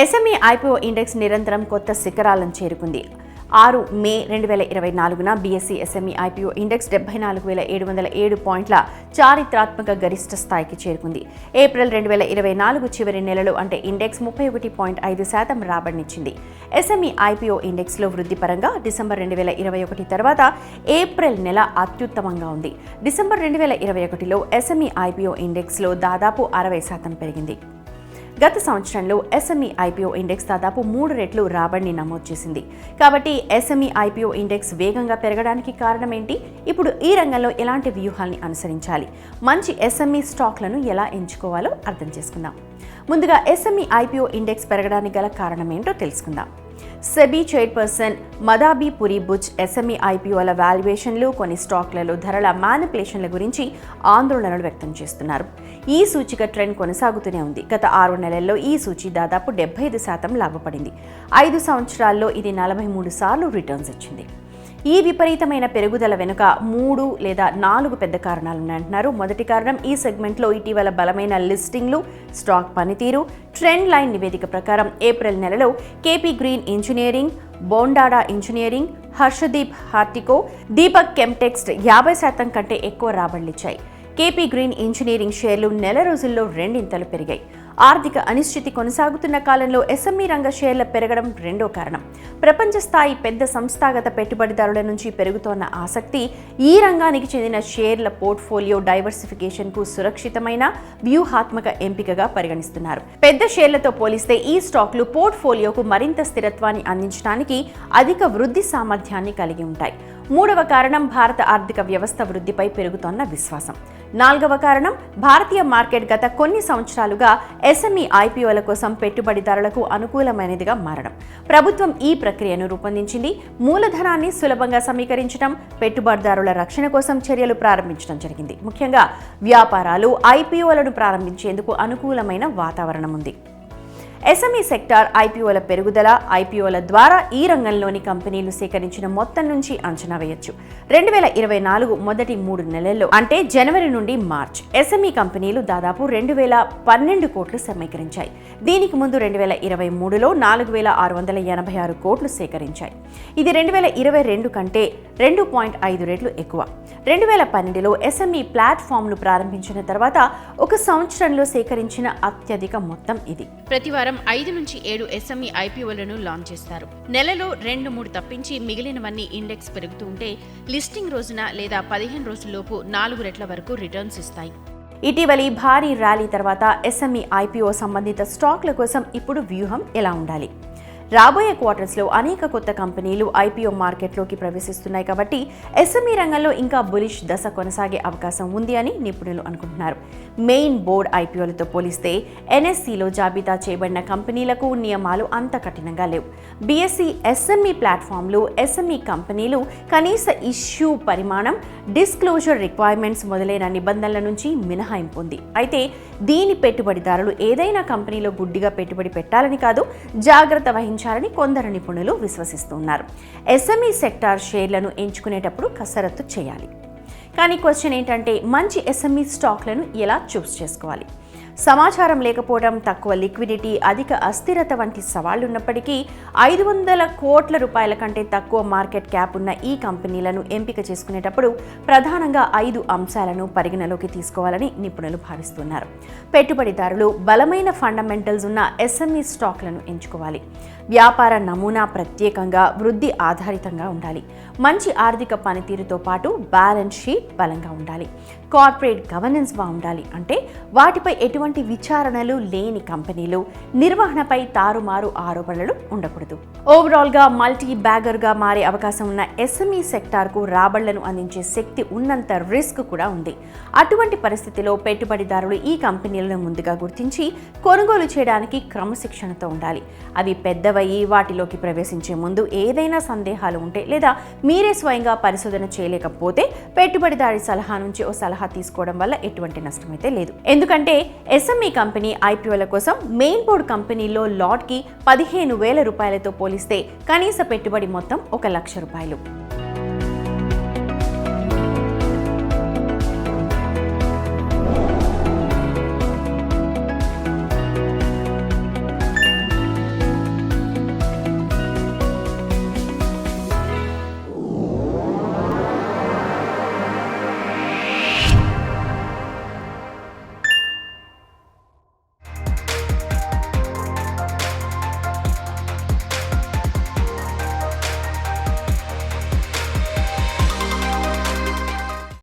SME IPO index నిరంతరం కొత్త శిఖరాలను చేరుకుంది. ఆరు మే రెండు వేల ఇరవై నాలుగున బీఎస్సీ ఎస్ఎంఈ ఐపీఓ ఇండెక్స్ డెబ్బై నాలుగు వేల ఏడు వందల ఏడు పాయింట్ల చారిత్రాత్మక గరిష్ట స్థాయికి చేరుకుంది. ఏప్రిల్ రెండు వేల ఇరవై నాలుగు చివరి నెలలు అంటే ఇండెక్స్ ముప్పై ఒకటి పాయింట్ ఐదు శాతం రాబడినిచ్చింది. ఎస్ఎంఈ ఐపీఓ ఇండెక్స్లో వృద్ధిపరంగా డిసెంబర్ రెండు వేల ఇరవై ఒకటి తర్వాత ఏప్రిల్ నెల అత్యుత్తమంగా ఉంది. డిసెంబర్ రెండు వేల ఇరవై ఒకటిలో ఎస్ఎంఈ ఐపీఓ ఇండెక్స్లో దాదాపు అరవై శాతం పెరిగింది. గత సంవత్సరంలో ఎస్ఎంఈ ఐపీఓ ఇండెక్స్ దాదాపు మూడు రెట్లు రాబడిని నమోదు చేసింది. కాబట్టి ఎస్ఎంఈ ఐపీఓ ఇండెక్స్ వేగంగా పెరగడానికి కారణం ఏంటి? ఇప్పుడు ఈ రంగంలో ఎలాంటి వ్యూహాల్ని అనుసరించాలి? మంచి ఎస్ఎంఈ స్టాక్లను ఎలా ఎంచుకోవాలో అర్థం చేసుకుందాం. ముందుగా ఎస్ఎంఈ ఐపీఓ ఇండెక్స్ పెరగడానికి గల కారణం ఏంటో తెలుసుకుందాం. SEBI chairperson Madhabi Puri Buch SME ఐపీఓల వాల్యుయేషన్లు కొన్ని స్టాక్లలో ధరల మ్యానిపులేషన్ల గురించి ఆందోళనలు వ్యక్తం చేస్తున్నారు. ఈ సూచిక ట్రెండ్ కొనసాగుతూనే ఉంది. గత ఆరు నెలల్లో ఈ సూచి దాదాపు డెబ్బై ఐదు శాతం లాభపడింది. ఐదు సంవత్సరాల్లో ఇది నలభై మూడు సార్లు రిటర్న్స్ ఇచ్చింది. ఈ విపరీతమైన పెరుగుదల వెనుక మూడు లేదా నాలుగు పెద్ద కారణాలు ఉన్నాయంటున్నారు మొదటి కారణం ఈ సెగ్మెంట్లో ఇటీవల బలమైన లిస్టింగ్లు స్టాక్ పనితీరు ట్రెండ్ లైన్ నివేదిక ప్రకారం ఏప్రిల్ నెలలో KP green engineering Bondada engineering Harshdeep Hortico Deepak Chemtex యాభై శాతం కంటే ఎక్కువ రాబడులిచ్చాయి. కేపీ గ్రీన్ ఇంజనీరింగ్ షేర్లు నెల రోజుల్లో రెండింతలు పెరిగాయి. ఆర్థిక అనిశ్చితి కొనసాగుతున్న కాలంలో ఎస్ఎంఈ రంగ షేర్ల పెరగడం రెండో కారణం. ప్రపంచ స్థాయి పెద్ద సంస్థాగత పెట్టుబడిదారుల నుంచి పెరుగుతోన్న ఆసక్తి ఈ రంగానికి చెందిన షేర్ల పోర్ట్ఫోలియో డైవర్సిఫికేషన్కు సురక్షితమైన వ్యూహాత్మక ఎంపికగా పరిగణిస్తున్నారు. పెద్ద షేర్లతో పోలిస్తే ఈ స్టాక్లు పోర్ట్ఫోలియోకు మరింత స్థిరత్వాన్ని అందించడానికి అధిక వృద్ధి సామర్థ్యాన్ని కలిగి ఉంటాయి. మూడవ కారణం భారత ఆర్థిక వ్యవస్థ వృద్ధిపై పెరుగుతోన్న విశ్వాసం. నాలుగవ కారణం భారతీయ మార్కెట్ గత కొన్ని సంవత్సరాలుగా ఎస్ఎంఈ ఐపీఓల కోసం పెట్టుబడిదారులకు అనుకూలమైనదిగా మారడం. ప్రభుత్వం ఈ ప్రక్రియను రూపొందించింది. మూలధనాన్ని సులభంగా సమీకరించడం పెట్టుబడిదారుల రక్షణ కోసం చర్యలు ప్రారంభించడం జరిగింది. ముఖ్యంగా వ్యాపారాలు ఐపీఓలను ప్రారంభించేందుకు అనుకూలమైన వాతావరణం ఉంది. ఎస్ఎంఈ సెక్టార్ ఐపీఓల పెరుగుదల ఐపీఓల ద్వారా ఈ రంగంలోని కంపెనీలు సేకరించిన మొత్తం నుంచి అంచనా వేయొచ్చు. రెండు వేల ఇరవై నాలుగు మొదటి మూడు నెలల్లో అంటే జనవరి నుండి మార్చ్ ఎస్ఎంఈ కంపెనీలు దాదాపు రెండు వేల పన్నెండు కోట్లు సమీకరించాయి. దీనికి ముందు రెండు వేల ఇరవై మూడులో నాలుగు వేల ఆరు వందల ఎనభై ఆరు కోట్లు సేకరించాయి. ఇది రెండు వేల ఇరవై రెండు కంటే రెండు పాయింట్ ఐదు రెట్లు ఎక్కువ. రెండు వేల పన్నెండులో ఎస్ఎంఈ ప్లాట్ఫామ్ను ప్రారంభించిన తర్వాత ఒక సంవత్సరంలో సేకరించిన అత్యధిక మొత్తం ఇది. ప్రతి వారం ఐదు నుంచి ఏడు ఎస్ఎంఈ ఐపీఓలను లాంచ్ చేస్తారు. నెలలో రెండు మూడు తప్పించి మిగిలినవన్నీ ఇండెక్స్ పెరుగుతూ ఉంటే లిస్టింగ్ రోజున లేదా పదిహేను రోజుల్లోపు నాలుగు రెట్ల వరకు రిటర్న్స్ ఇస్తాయి. ఇటీవలి భారీ ర్యాలీ తర్వాత ఎస్ఎంఈ ఐపీఓ సంబంధిత స్టాక్ల కోసం ఇప్పుడు వ్యూహం ఎలా ఉండాలి? రాబోయే క్వార్టర్స్లో అనేక కొత్త కంపెనీలు ఐపీఓ మార్కెట్లోకి ప్రవేశిస్తున్నాయి కాబట్టి ఎస్ఎంఈ రంగంలో ఇంకా బులిష్ దశ కొనసాగే అవకాశం ఉంది అని నిపుణులు అనుకుంటున్నారు. మెయిన్ బోర్డ్ ఐపీఓలతో పోలిస్తే ఎన్ఎస్సిలో జాబితా చేయబడిన కంపెనీలకు నియమాలు అంత కఠినంగా లేవు. బీఎస్సీ ఎస్ఎంఈ ప్లాట్ఫామ్లు ఎస్ఎంఈ కంపెనీలు కనీస ఇష్యూ పరిమాణం డిస్క్లోజర్ రిక్వైర్మెంట్స్ మొదలైన నిబంధనల నుంచి మినహాయింపు ఉంది. అయితే దీని పెట్టుబడిదారులు ఏదైనా కంపెనీలో గుడ్డిగా పెట్టుబడి పెట్టాలని కాదు జాగ్రత్త వహించాలని కొందరు నిపుణులు విశ్వసిస్తున్నారు. ఎస్ఎంఈ సెక్టార్ షేర్లను ఎంచుకునేటప్పుడు కసరత్తు చేయాలి. కానీ క్వశ్చన్ ఏంటంటే మంచి ఎస్ఎంఈ స్టాక్లను ఎలా చూస్ చేసుకోవాలి? సమాచారం లేకపోవడం తక్కువ లిక్విడిటీ అధిక అస్థిరత వంటి సవాళ్ళు ఉన్నప్పటికీ ఐదు వందల కోట్ల రూపాయల కంటే తక్కువ మార్కెట్ క్యాప్ ఉన్న ఈ కంపెనీలను ఎంపిక చేసుకునేటప్పుడు ప్రధానంగా ఐదు అంశాలను పరిగణలోకి తీసుకోవాలని నిపుణులు భావిస్తున్నారు. పెట్టుబడిదారులు బలమైన ఫండమెంటల్స్ ఉన్న ఎస్ఎంఈ స్టాక్లను ఎంచుకోవాలి. వ్యాపార నమూనా ప్రత్యేకంగా వృద్ధి ఆధారితంగా ఉండాలి. మంచి ఆర్థిక పనితీరుతో పాటు బ్యాలెన్స్ షీట్ బలంగా ఉండాలి. కార్పొరేట్ గవర్నెన్స్ బాగుండాలి అంటే వాటిపై ఎటువంటి విచారణలు లేని కంపెనీలు నిర్వహణపై తారుమారు ఆరోపణలు ఉండకూడదు. ఓవరాల్గా మల్టీ బ్యాగర్గా మారే అవకాశం ఉన్న ఎస్ఎంఈ సెక్టార్కు రాబళ్ళను అందించే శక్తి ఉన్నంత రిస్క్ కూడా ఉంది. అటువంటి పరిస్థితిలో పెట్టుబడిదారులు ఈ కంపెనీలను ముందుగా గుర్తించి కొనుగోలు చేయడానికి క్రమశిక్షణతో ఉండాలి. అవి పెద్దవయ్యి వాటిలోకి ప్రవేశించే ముందు ఏదైనా సందేహాలు ఉంటే లేదా మీరే స్వయంగా పరిశోధన చేయలేకపోతే పెట్టుబడిదారి సలహా నుంచి ఓ సలహా తీసుకోవడం వల్ల ఎటువంటి నష్టమైతే లేదు. ఎందుకంటే ఎస్ఎంఈ కంపెనీ ఐపీఓల కోసం మెయిన్ బోర్డ్ కంపెనీలో లాట్కి పదిహేను వేల రూపాయలతో పోలిస్తే కనీస పెట్టుబడి మొత్తం ఒక లక్ష రూపాయలు.